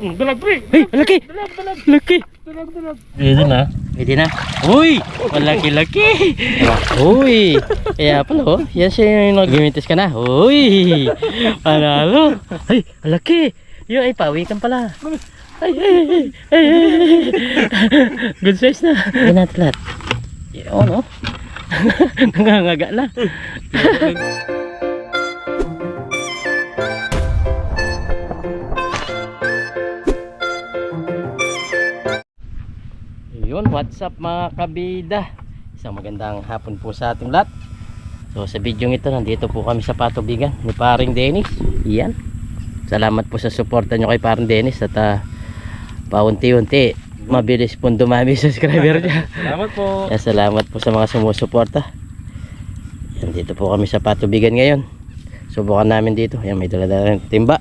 Mm, Dalag, pre. Hey, laki! Dalag, dalag. Laki! Dalag, dalag. Pwede na. Pwede na. Uy! Malaki-laki! Uy! Kaya pala oh. Yan siya yung nag-gimitis ka na. Uy! Panalo! Ay! Malaki! Yung ay pawikan pala. Ay! Ay! Ay! Ay! ay. Good size na. Lahat. Yun oh. Nangangaga na. Yun, what's up mga kabida? Isang magandang hapon po sa ating lahat. So sa video ito, nandito po kami sa patubigan ni paring Dennis. Iyan. Salamat po sa suporta nyo kay paring Dennis at uh, paunti-unti mabilis po dumami subscriber niya. Salamat po. Kaya salamat po sa mga sumusuporta. Yan, dito po kami sa patubigan ngayon. Subukan namin dito. Yan, may dala-dala timba.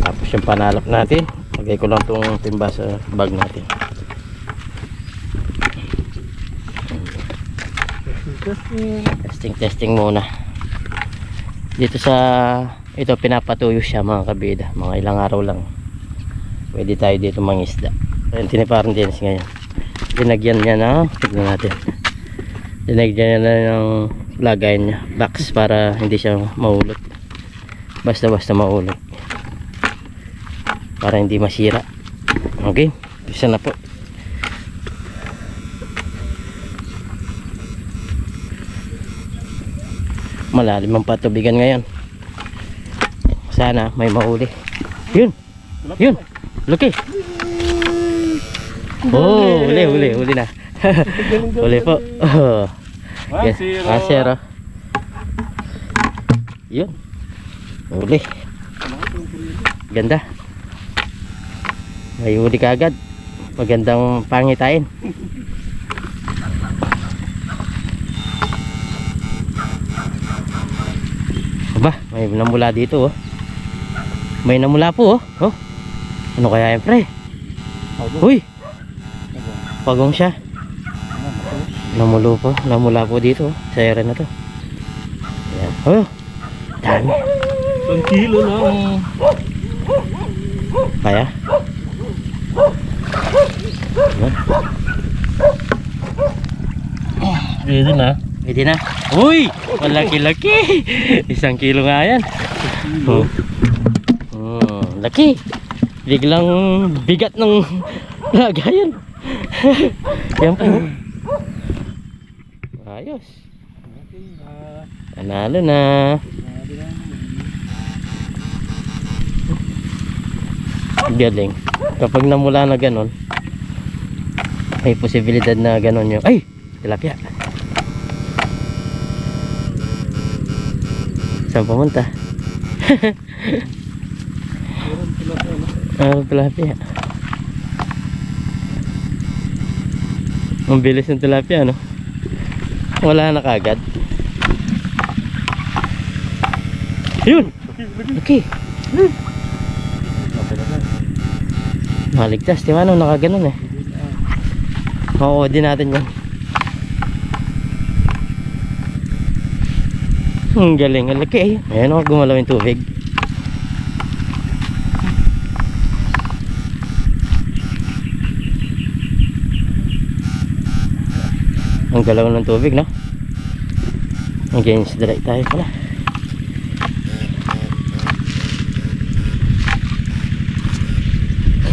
Tapos yung panalap natin. Lagay ko lang tong timba sa bag natin. Testing, testing muna. Dito sa ito pinapatuyo siya mga kabida. Mga ilang araw lang. Pwede tayo dito mangisda. Ayun, tiniparang din ngayon. Dinagyan niya na, tignan natin. Dinagyan niya na ng lagayan niya, box para hindi siya maulot. Basta-basta maulot. Para hindi masira. Okay, isa na po. Malalim ang patubigan ngayon. Sana may mahuli. Yun! Yun! Laki! Oh, uli, uli, uli na. uli po. Oh. One, Yes. Ah, zero. Yun. Uli. Ganda. May uli ka agad. Magandang pangitain. Aba, may namula dito oh. May namula po oh. oh. Ano kaya yan pre? Uy! Pagong siya. Namulo po. Namula po dito. oh, Sa area na to. Ayan. Oh! Dami. Isang kilo lang. Kaya? Ayan. Pwede na. Pwede na. Uy! Malaki-laki! Isang kilo nga yan. Oh. Hmm, laki. Biglang bigat ng lagayan. yan po. Ayos. Panalo na. Galing. Kapag namula na ganon, may posibilidad na ganon yung... Ay! Tilapia. Saan pumunta? Ah, tilapia. Ang bilis ng tilapia, no? Wala na kagad. Yun! Okay. Maligtas, di ba no? Nakaganon eh. Oo, din natin yan. Ang galing, ang laki eh. Ayan o, gumalaw yung tubig. Ang galaw ng tubig, no? Against the light tayo pala.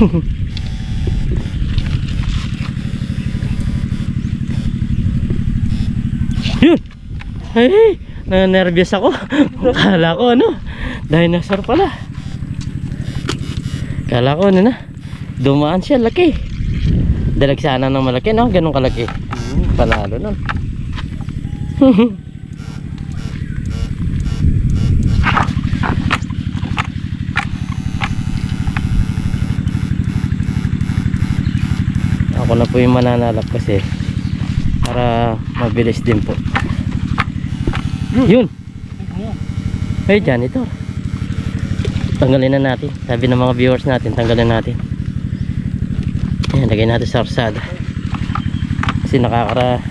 Yun! Ay, na-nervous ako. Kala ko ano, dinosaur pala. Kala ko ano na, dumaan siya, laki. Dalag sana ng malaki, no? Ganun kalaki. Panalo nun. Ako na po yung mananalap kasi para mabilis din po. Yun. Ay, janitor. Tanggalin na natin. Sabi ng mga viewers natin, tanggalin natin. Ayan, lagay natin sa arsada. Kasi nakakara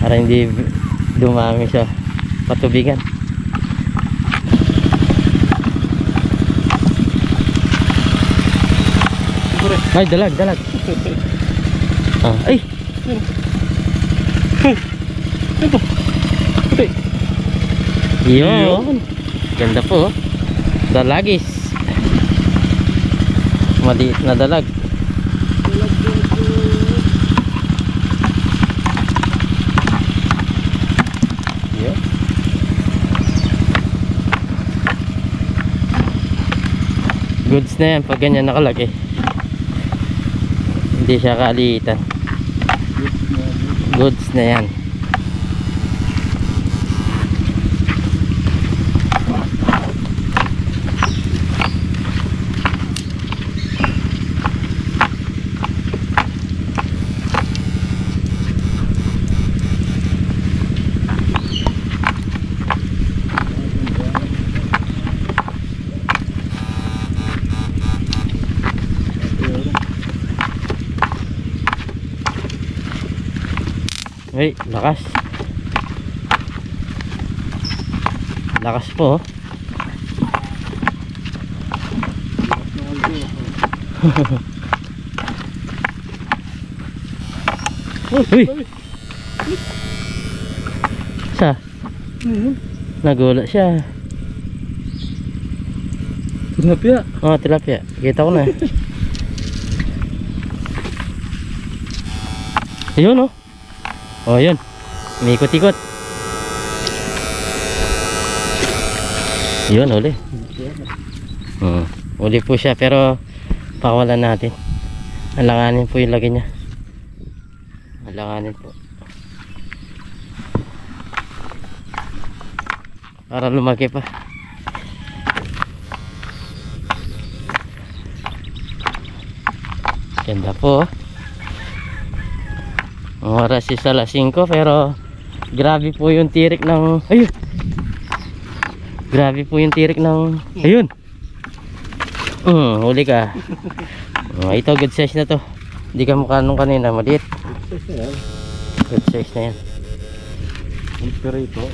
para hindi dumami sa patubigan. Ay, dalag, dalag. ah, ay! Ito. Yun. Ganda po. Dalagis. Maliit na dalag. Yun. Goods na yan pag ganyan nakalaki. Hindi siya kaalitan. Goods na yan. Ay, lakas. Lakas po. Uy! Sa? Nagula siya. Tilapia. Oh, tilapia. Kita ko na. Ayun oh. Oh, yun. Umikot-ikot. Yun, uli. Hmm. Uli po siya pero pakawalan natin. Alanganin po yung lagi niya. Alanganin po. Para lumaki pa. Ganda po. oh. Oras is alas 5 pero grabe po yung tirik ng ayun. Grabe po yung tirik ng ayun. Hmm, huli ka. Oh, ito good size na to. Hindi ka mukha nung kanina maliit. Good size na yan. Pero ito.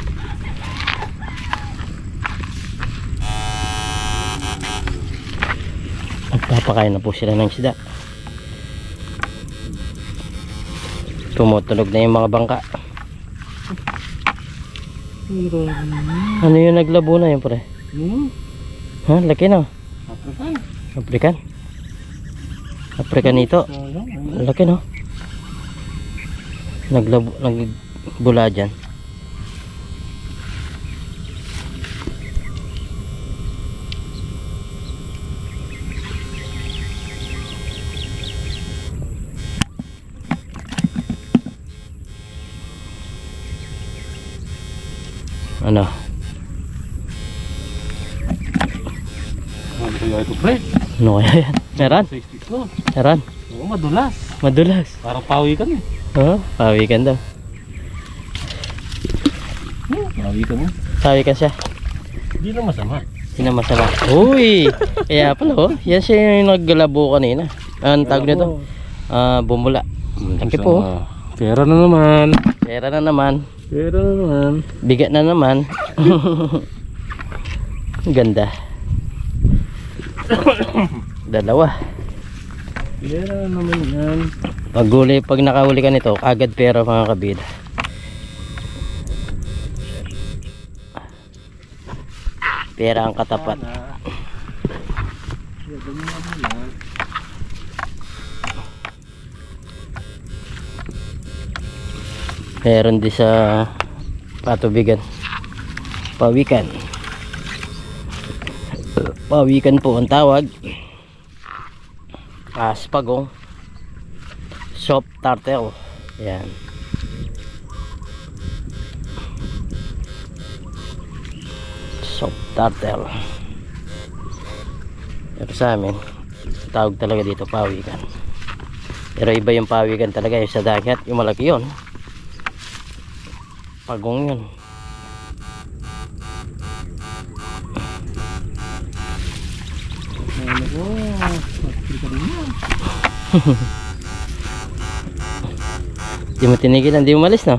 Magpapakain na po sila ng isda. Tumutunog na yung mga bangka. Ano yung naglabo na yun pre? Hmm. Ha? Laki na. African. African. African ito. Laki no. Naglabo, nagbula dyan. Kaya ito, pre? Ano kaya yan? Meron? 60 ko. Meron? Oo, madulas. Madulas. Parang pawi ka eh. Oo, daw. Pawi ka mo. Pawikan siya. Hindi na masama. Hindi na masama. Uy! Kaya pala oh. Yan siya yung naggalabo kanina. Ang tawag nito? Ah, bumula. Laki po. oh. Pera na naman. Pera na naman. Pera na naman. Bigat na naman. Ganda. Dalawa. Pera na naman yan. Pag huli, pag nakahuli ka nito, agad pera mga kabida. Pera ang katapat. Meron din sa patubigan. Pawikan. Pawikan po ang tawag. Aspagong. Soft turtle. Yan. Soft turtle. Pero sa amin, tawag talaga dito pawikan. Pero iba yung pawikan talaga yung sa dagat. Yung malaki yun. Pagong yun. Hindi mo tinigil, hindi mo no?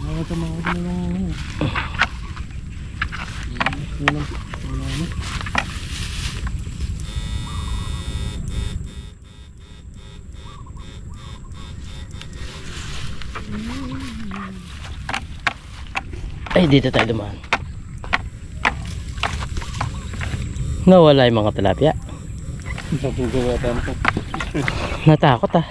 Wala ito mga ito mga Ay, dito tayo dumaan. Nawala yung mga tilapia. Nagugawa tayo. Natakot ah.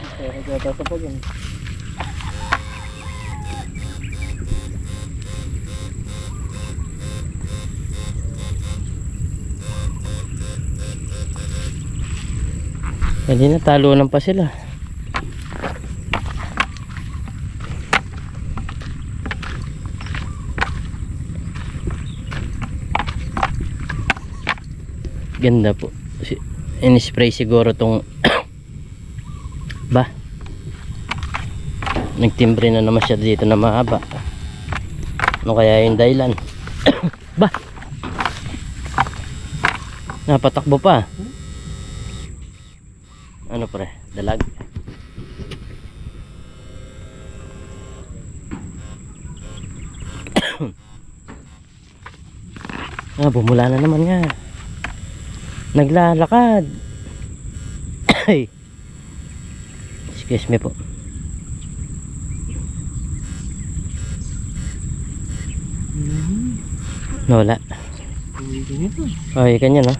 Hindi na, talunan pa sila. Ganda po. In-spray siguro tong ba? Nagtimbre na naman siya dito na mahaba. Ano kaya yung dahilan? ba? Napatakbo pa. Ano pre? Dalag? ah, bumula na naman nga. Naglalakad. Excuse me po. Wala. Nito. Ay, kanya no?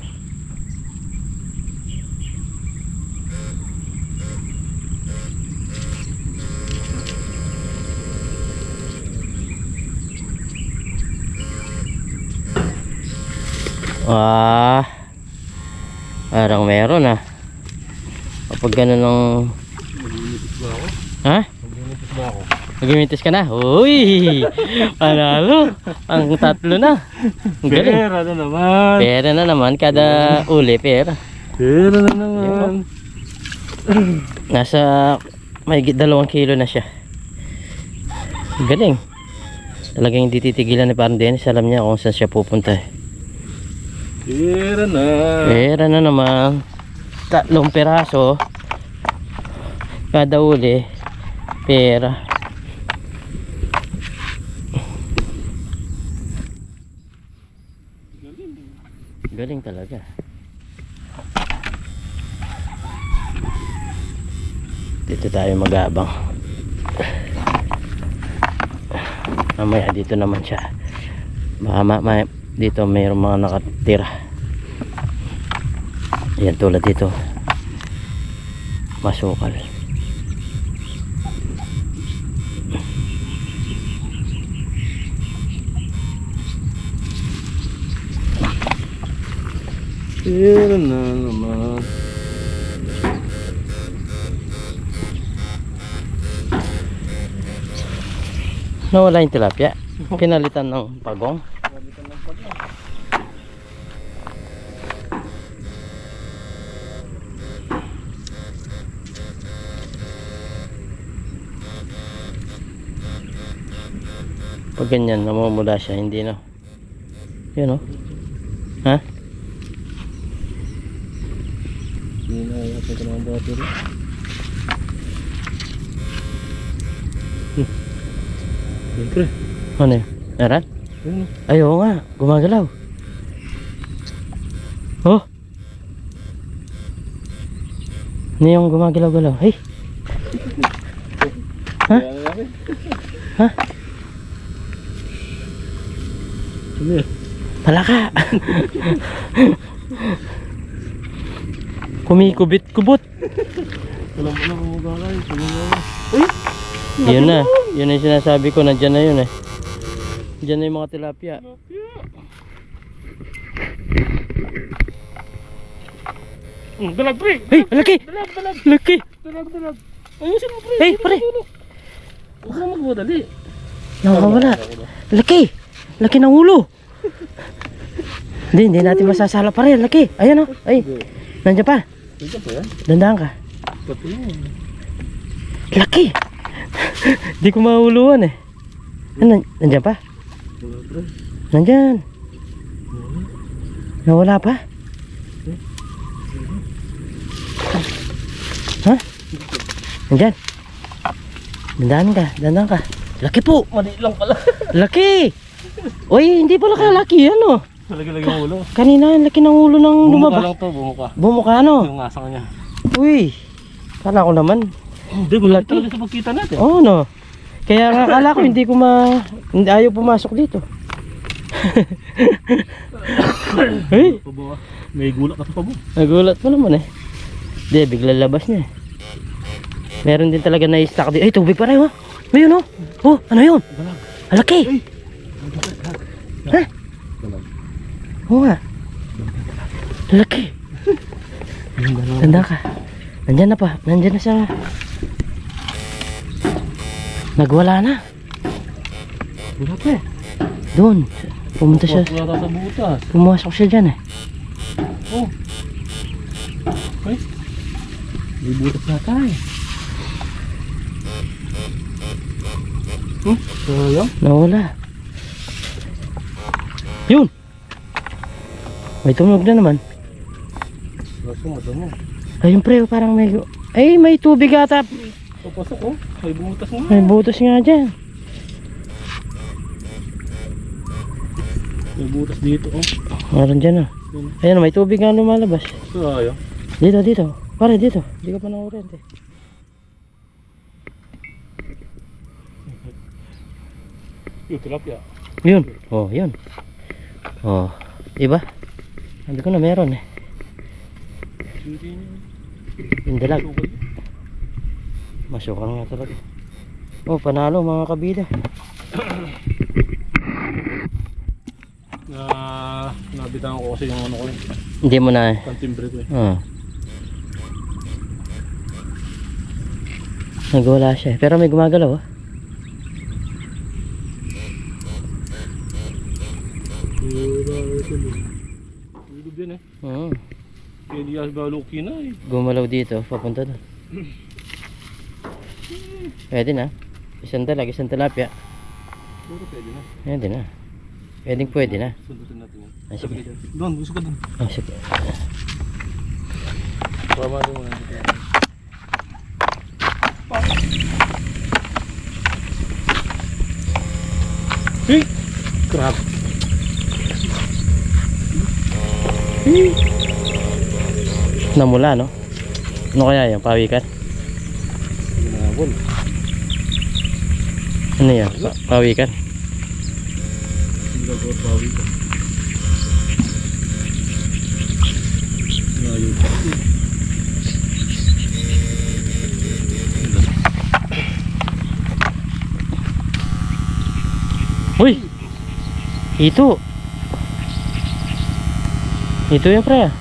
Ah, parang meron ah. Kapag ganun ng... Ha? Nagumitis ka na? Uy! Panalo! Ang tatlo na. Ang galing. Pera na naman. Pera na naman kada uli, pera. Pera na naman. Nasa may dalawang kilo na siya. Galing. Talagang hindi titigilan ni Parang Dennis. Alam niya kung saan siya pupunta. Pera na. Pera na naman. Tatlong peraso. Kada uli. Pera. Galing talaga. Dito tayo mag-aabang. Mamaya dito naman siya. Baka ma dito mayroong mga nakatira. Yan tulad dito. Masukal. Pera na naman. Nawala yung tilapia. Pinalitan ng pagong. Pag ganyan, namumula siya, hindi no. Yun no. Ha? Yata ko ng battery. Siyempre. Ano yun? Meron? Ay, oo nga. Gumagalaw. Oh! Ano yung gumagalaw-galaw? Hey! Ha? Ha? Ano? Palaka! Kumikubit-kubot. Walang pala kung magalay. Sabi mo. Yun na. Yun na yung sinasabi ko. Nandyan na yun eh. Diyan na yung mga tilapia. Mm, dalag pre! Hey! Laki! Dalag, dalag! Laki! Dalag, dalag! Ayusin mo pre! Hey, pare! Huwag ka magmadali. Nakakawala. Laki! Laki ng ulo! Hindi, hindi natin masasala pa rin. Laki! Ayan o. Ay! Nandiyan pa. Ito pa yan? Dandaan ka. Pati yun. Laki! Hindi ko mahuluan eh. Ano, nandiyan pa? Wala pre. Nandyan. Nawala pa? Ha? Nandyan. Dandaan ka, dandaan ka. Laki po! Mali lang pala. Laki! Uy, hindi pala kalaki yan oh. Talaga yung ulo. Kanina, ang laki ng ulo ng Bumuka lumabas. lang to, bumuka. Bumuka ano? Yung asang niya. Uy, kala ko naman. Hindi, malaki talaga sa pagkita natin. Oo no. Kaya nga kala ko hindi ko ma... Hindi ayaw pumasok dito. Hey. May gulak ka sa pabo. nagulat mo naman eh. Di, bigla labas niya eh. Meron din talaga na stock dito. Ay, tubig pa rin ha. Ayun oh. Oh, ano yun? Alaki. Ha? Oo nga. Laki. Yung dalawa. Tanda ka. Nandyan na pa. Nandyan na siya. Nagwala na. Wala pa eh. Doon. Pumunta siya. Wala sa butas. Pumasok siya dyan eh. Oh. Ay. May butas na tayo. Hmm? Sayang. Nawala. Yun. May tumunog na naman. Ayun pre, parang may... Ay, may tubig ata. Papasok oh. May butas nga. May butas nga dyan. May butas dito oh. Meron dyan ah. Ayun, may tubig nga lumalabas. Sayang. Dito, dito. Pare, dito. Hindi ka pa nakurente. Yung tilapia. Yun. Oh, yun. Oh. Diba? Sabi ko na meron eh. Hindi Yung dalag. Okay. Masukan nga talaga. Oh, panalo mga kabida. Na nabitan ko kasi yung ano ko eh. Hindi mo na eh. Kantimbre ko eh. Oh. Nagwala siya. eh. Pero may gumagalaw ah. Hindi yan baluki na eh. Gumalaw dito. Papunta doon. Pwede na. Isang dalag, isang tilapia. Puro pwede na. Pwede na. Pwedeng pwede na. Sundutin natin yan. Ah, sige. Doon, gusto ka doon. Ah, sige. Tama doon. nandito yan. Hey! Crap. Namula no? Ano kaya yan? Pawikan? Ano yan? Pa- pawikan? Bawi ka. Ngayon. Uy! Ito! Ito yung pre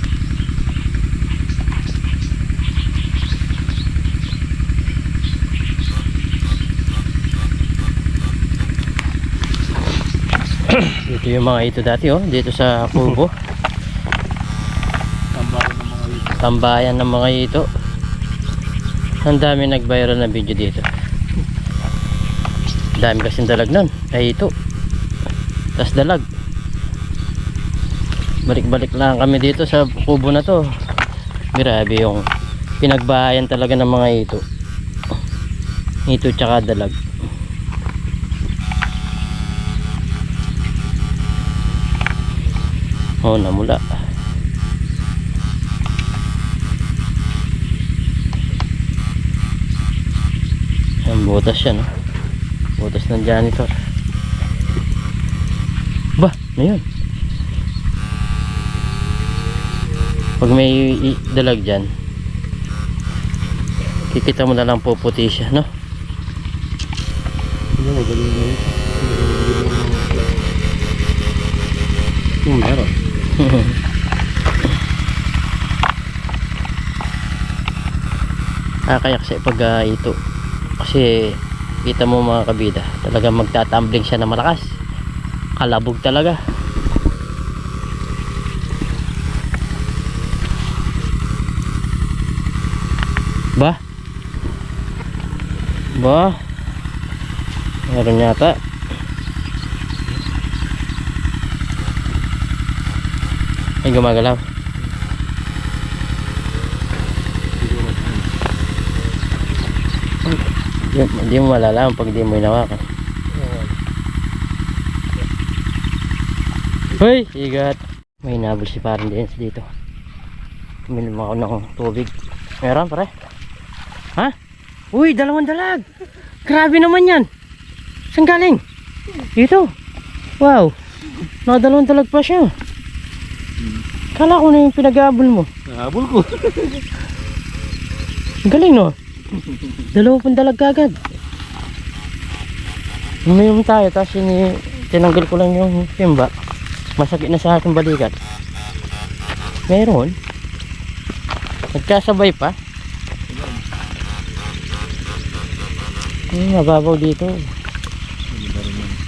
Dito yung mga ito dati oh. Dito sa kubo. Tambakan ng mga ito. Tambayan ng mga ito. Ang dami nag-viral na video dito. Dami kasing dalag nun. Ay ito. Tas dalag. Balik-balik lang kami dito sa kubo na to. Grabe yung pinagbahayan talaga ng mga ito. Ito tsaka dalag. Oh, namula. Ang butas siya, no? Butas ng janitor. Ba, ano yun? Pag may dalag dyan, kikita mo na lang po puti siya, no? Ano magaling na ito? Oh, meron. kaya kasi pag ah, ito, Kasi kita mo mga kabida, talagang magtatumbling siya na malakas. Kalabog talaga. Ba? Ba? Meron yata. Ay gumagalaw. Di, di mo malalaman pag di mo inawakan. Hoy! Igat! May nabol si parang Dance dito. Uminom ako ng tubig. Meron pare? Ha? Uy! Dalawang dalag! Grabe naman yan! Saan galing? Dito! Wow! Nakadalawang dalag pa siya. Kala ko na yung pinag-aabol mo. Nahabol ko. Galing no? Dalawa pang dalag kagad. Uminom tayo tapos ini tinanggal ko lang yung timba. Masakit na sa ating balikat. Meron. Nagkasabay pa. Hmm, mababaw dito.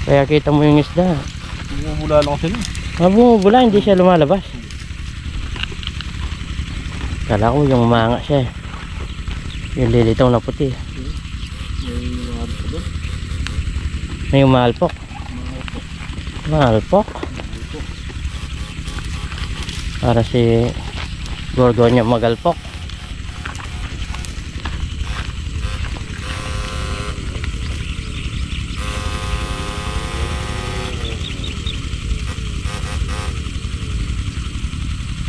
Kaya kita mo yung isda. Mula lang sila. Habang bumubula, hindi siya lumalabas. Kala ko yung manga siya. eh. Yung lilitaw na puti. May umalpok. Malpok. Para si Gorgonya magalpok.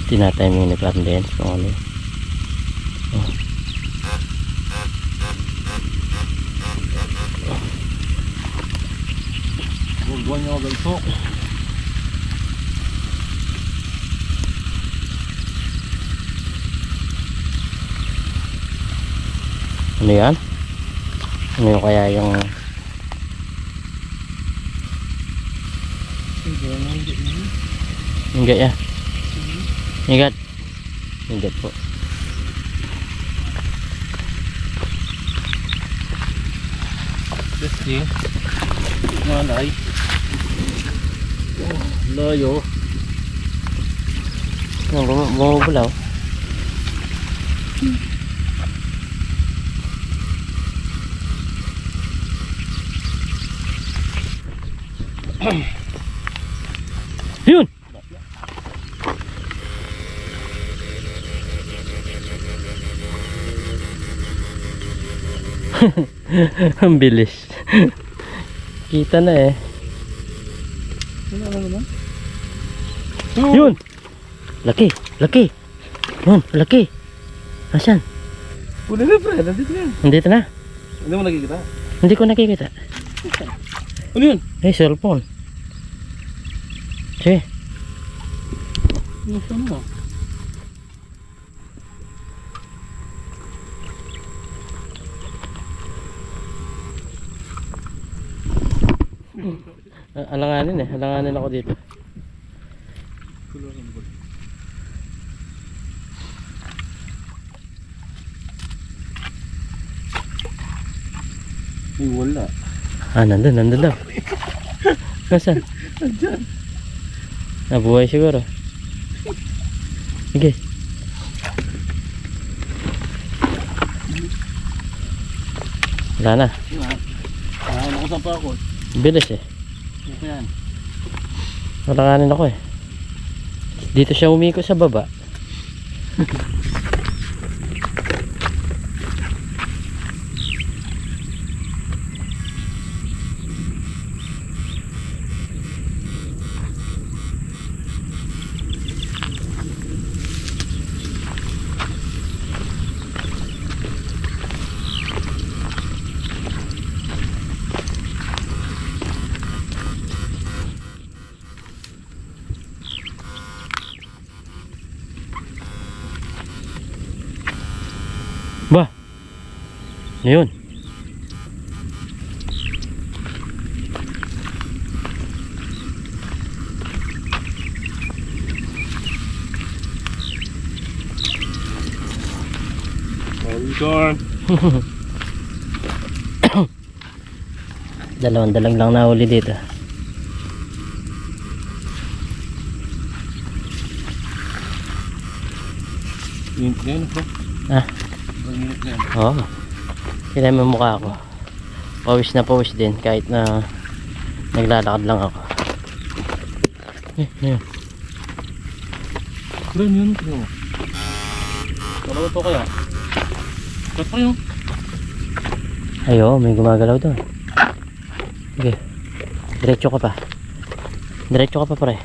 Mo yung nag-dance kung ano. yun. Gulguan niya magalpok. Ano yan? Ano yung kaya yung Ingat ya. Ingat. Ingat po. Testing. Malay. Oh, layo. Yung bum- bumubulaw. Yun! Ang bilis. Kita na eh. Na? Yun! Laki! Laki! Yun! Laki! Asan? Huli na pre, nandito yan. Nandito na. Hindi mo nakikita. Hindi ko nakikita. Ano yun? Eh, cellphone. Sige. Ano mo? Alanganin eh. Alanganin ako dito. Ay wala. Ah, nandun, nandun daw. Nasaan? Andyan. Nabuhay siguro. Sige. Wala na. Ah, nakusap pa ako. Bilis eh. Ano pa yan? Alanganin ako eh. Dito siya umiko sa baba. Ba? Ano yun? Carl. Dalawang dalag lang nahuli dito. Init na yun, bro. Ah, Ang init na yan. oo. Oh. Tignan mo mukha ko. Pawis na pawis din kahit na naglalakad lang ako. Eh, eh. Bro, yun yun. Tingnan mo. Dalawa to kaya? Ba't pa yun? Ay, oo, may gumagalaw doon. Sige. Diretso ka pa. Diretso ka pa, pare.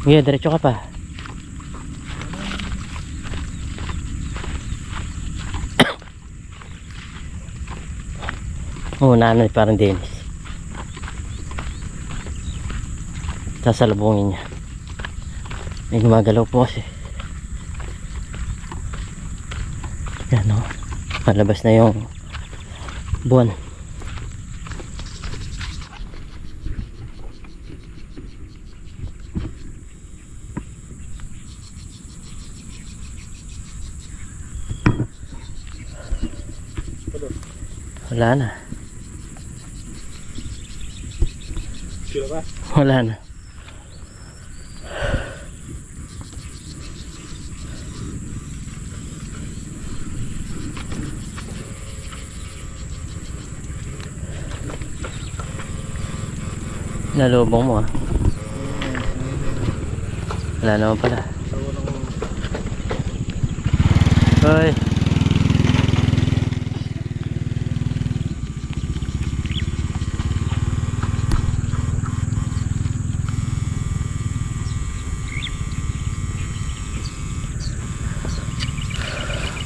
Sige, diretso ka pa. Oh, nanay parang Dennis. Sasalubungin niya. May gumagalaw po kasi. Yan o. Malabas na yung buwan. Wala na. Wala na. Nalubong mo ah. Wala naman pala. Hoy.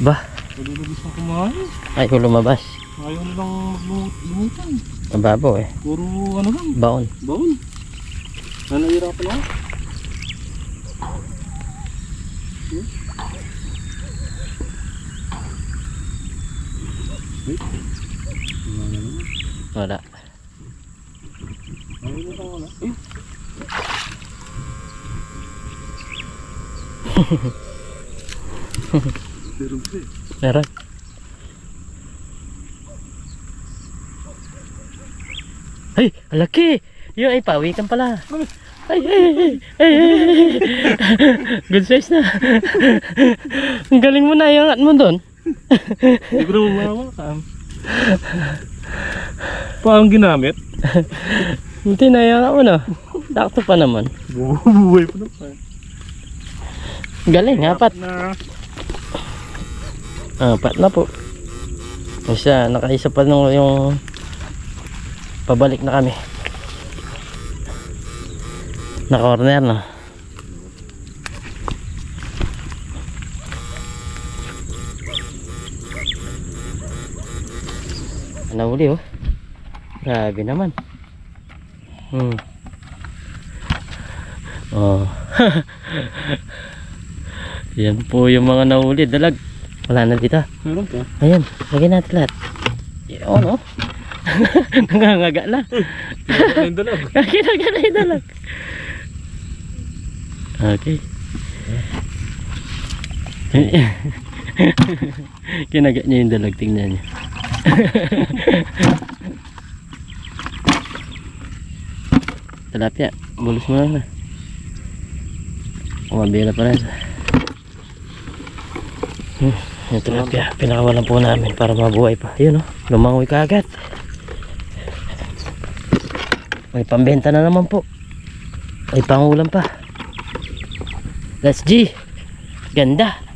Ba, Nalulubis na kumain. ay kung lumabas. Ayaw nilang magbumutan. Mababaw eh. Puro ano lang. Baon. Baon. Ano nahihirapan ako? Hmm? Naman. Wala. Eh. Meron. Meron. Ay, ang laki! Yun ay pawikan pala. Ay, ay, ay, ay. Good size na. Ang galing mo na iangat mo doon. Hindi ko naman mahawakan. Paano ginamit? Hindi na iangat mo na. Dakto pa naman. Buhay pa naman. Galing, apat. Na. Apat na po. Isa, nakaisa pa nung yung pabalik na kami. Na corner na. Nahuli oh. Grabe naman. Hmm. Oh. Yan po yung mga nahuli. Dalag. Wala na dito. Meron pa. Ayan, lagyan natin lahat. Oo, no? Nangangaga na. Kinagat na yung dalag. Kinaga na yung dalag. Okay. Kinaga niya yung dalag, tingnan niya. Talapia, bulus mo na na. Umabila pa rin. Hmm, yung tilapia, pinakawalan po namin para mabuhay pa. Yun oh, lumangoy ka agad. May pambenta na naman po. May pangulam pa. That's G. Ganda.